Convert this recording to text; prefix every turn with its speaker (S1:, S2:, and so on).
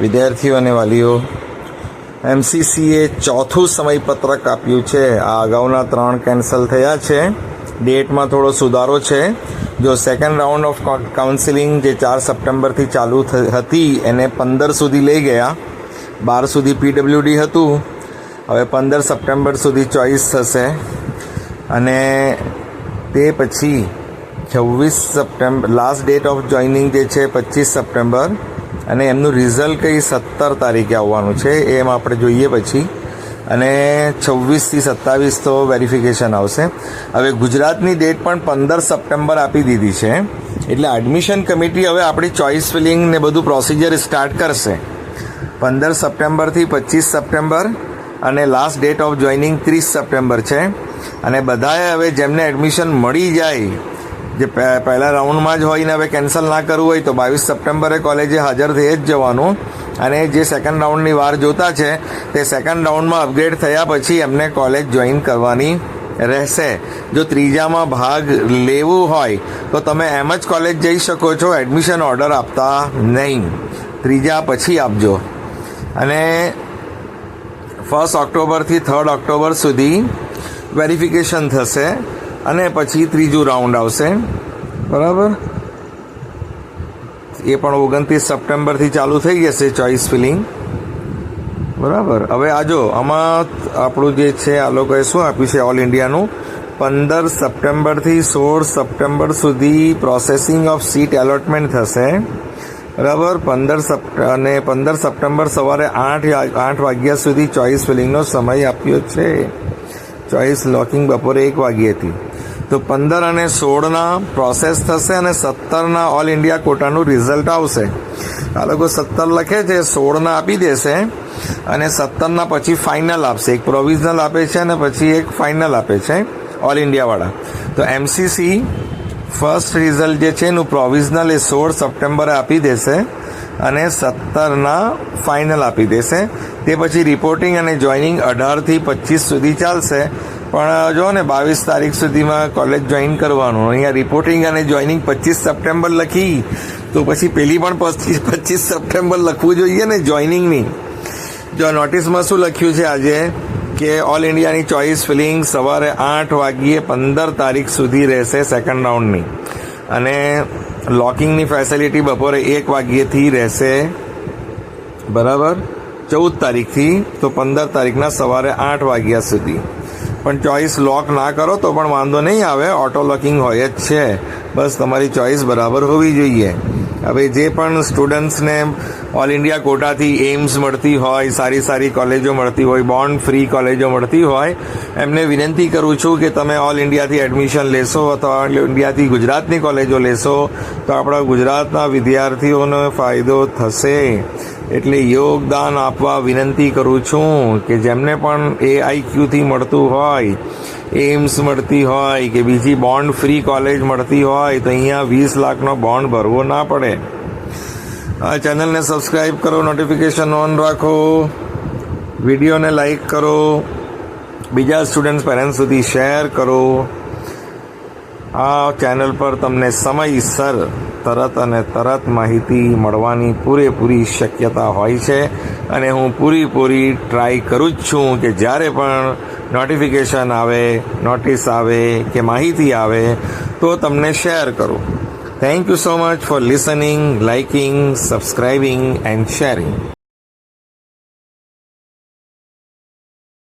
S1: વિદ્યાર્થીઓ અને વાલીઓ એમસીસીએ ચોથું સમયપત્રક આપ્યું છે. આ અગાઉના ત્રણ કેન્સલ થયા છે. ડેટમાં થોડો સુધારો છે. જો સેકન્ડ રાઉન્ડ ઓફ કાઉન્સિલિંગ જે ચાર સપ્ટેમ્બરથી ચાલુ હતી, એને પંદર સુધી લઈ ગયા. બાર સુધી પીડબ્લ્યુડી હતું. હવે પંદર સપ્ટેમ્બર સુધી ચોઈસ થશે. અને તે પછી છવ્વીસ September last date of joining જે છે પચીસ સપ્ટેમ્બર અને એમનું રિઝલ્ટ કઈ સત્તર તારીખે આવવાનું છે, એમ આપણે જોઈએ પછી. અને છવ્વીસથી સત્તાવીસ તો વેરિફિકેશન આવશે. હવે ગુજરાતની ડેટ પણ પંદર સપ્ટેમ્બર આપી દીધી છે. એટલે એડમિશન કમિટી હવે આપણી ચોઇસ ફિલિંગ ને બધું પ્રોસિજર સ્ટાર્ટ કરશે. પંદર સપ્ટેમ્બરથી પચીસ સપ્ટેમ્બર અને લાસ્ટ ડેટ ઓફ જોઈનિંગ ત્રીસ સપ્ટેમ્બર છે. અને બધાએ હવે જેમને એડમિશન મળી જાય જે પહે- પહેલા રાઉન્ડમાં જ હોય ને હવે કેન્સલ ના કરવું હોય તો બાવીસ સપ્ટેમ્બરે કોલેજે હાજર થઈ જ જવાનું. અને જે સેકન્ડ રાઉન્ડની વાર જોતા છે, તે સેકન્ડ રાઉન્ડમાં અપગ્રેડ થયા પછી એમને કોલેજ જોઈન કરવાની રહેશે. જો ત્રીજામાં ભાગ લેવું હોય, તો તમે એમ જ કોલેજ જઈ શકો છો એડમિશન ઓર્ડર આપતા નહીં. ત્રીજા પછી આપજો. અને ફર્સ્ટ ઓક્ટોબરથી થર્ડ ઓક્ટોબર સુધી વેરિફિકેશન થશે. અને પછી ત્રીજું રાઉન્ડ આવશે. બરાબર? એ પણ ઓગણત્રીસ સપ્ટેમ્બરથી ચાલુ થઈ જશે ચોઇસ ફિલિંગ. બરાબર? હવે આજો આમાં આપણું જે છે, આ લોકોએ શું આપ્યું છે ઓલ ઇન્ડિયાનું પંદર સપ્ટેમ્બરથી સોળ સપ્ટેમ્બર સુધી પ્રોસેસિંગ ઓફ સીટ એલોટમેન્ટ થશે. બરાબર? પંદર સપ્ટ, અને પંદર સપ્ટેમ્બર સવારે આઠ આઠ વાગ્યા સુધી ચોઈસ ફિલિંગનો સમય આપ્યો છે. ચોઈસ લોકિંગ બપોરે એક વાગ્યેથી તો પંદર અને સોળના પ્રોસેસ થશે અને સત્તરના ઓલ ઇન્ડિયા કોટાનું રિઝલ્ટ આવશે. આ લોકો સત્તર લખે છે, સોળના આપી દેશે અને સત્તરના પછી ફાઇનલ આપશે. એક પ્રોવિઝનલ આપે છે અને પછી એક ફાઇનલ આપે છે ઓલ ઇન્ડિયાવાળા તો એમસીસી ફર્સ્ટ રિઝલ્ટ જે છે એનું પ્રોવિઝનલ એ સોળ સપ્ટેમ્બરે આપી દેશે અને સત્તરના ફાઇનલ આપી દેશે. તે પછી રિપોર્ટિંગ અને જોઈનિંગ અઢારથી પચીસ સુધી ચાલશે. પણ જો ને બાવીસ તારીખ સુધીમાં કોલેજ જોઈન કરવાનું. અહીંયા રિપોર્ટિંગ અને જોઈનિંગ પચીસ સપ્ટેમ્બર લખી. તો પછી પેલી પણ પચીસ પચીસ સપ્ટેમ્બર લખવું જોઈએ ને જોઈનિંગની જો નોટિસમાં શું લખ્યું છે આજે? કે ઓલ ઇન્ડિયાની ચોઇસ ફિલિંગ સવારે આઠ વાગ્યે પંદર તારીખ સુધી રહેશે સેકન્ડ રાઉન્ડની અને લોકિંગની ફેસિલિટી બપોરે એક વાગ્યેથી રહેશે. બરાબર? ચૌદ તારીખથી તો પંદર તારીખના સવારે આઠ વાગ્યા સુધી. પણ ચોઈસ લોક ના કરો તો પણ વાંધો નહીં આવે ઓટો લોકિંગ હોય જ છે. બસ તમારી ચોઈસ બરાબર હોવી જોઈએ. હવે જે પણ સ્ટુડન્ટ્સને ઓલ ઇન્ડિયા કોટાથી એમ્સ મળતી હોય, સારી સારી કોલેજો મળતી હોય બોન્ડ ફ્રી કોલેજો મળતી હોય, એમને વિનંતી કરું છું કે તમે ઓલ ઇન્ડિયાથી એડમિશન લેશો અથવા ઓલ ઇન્ડિયાથી ગુજરાતની કોલેજો લેશો તો આપણા ગુજરાતના વિદ્યાર્થીઓને ફાયદો થશે. એટલે યોગદાન આપવા વિનંતી કરું છું કે જેમને પણ એ આઈક્યુથી મળતું હોય એમ્સ મળતી હોય કે બીજી બોન્ડ ફ્રી કોલેજ મળતી હોય તો અહીંયા વીસ લાખનો બોન્ડ ભરવો ના પડે. આ ચેનલને સબસ્ક્રાઈબ કરો, નોટિફિકેશન ઓન રાખો, વિડીયોને લાઈક કરો, બીજા સ્ટુડન્ટ્સ પેરેન્ટ્સ સુધી શેર કરો. આ ચેનલ પર તમને સમયસર તરત અને તરત માહિતી મળવાની પૂરેપૂરી શક્યતા હોય છે. અને હું પૂરીપૂરી ટ્રાય કરું જ છું કે જ્યારે પણ નોટિફિકેશન આવે નોટિસ આવે કે માહિતી આવે તો તમને શેર કરું. Thank you so much for listening liking subscribing and sharing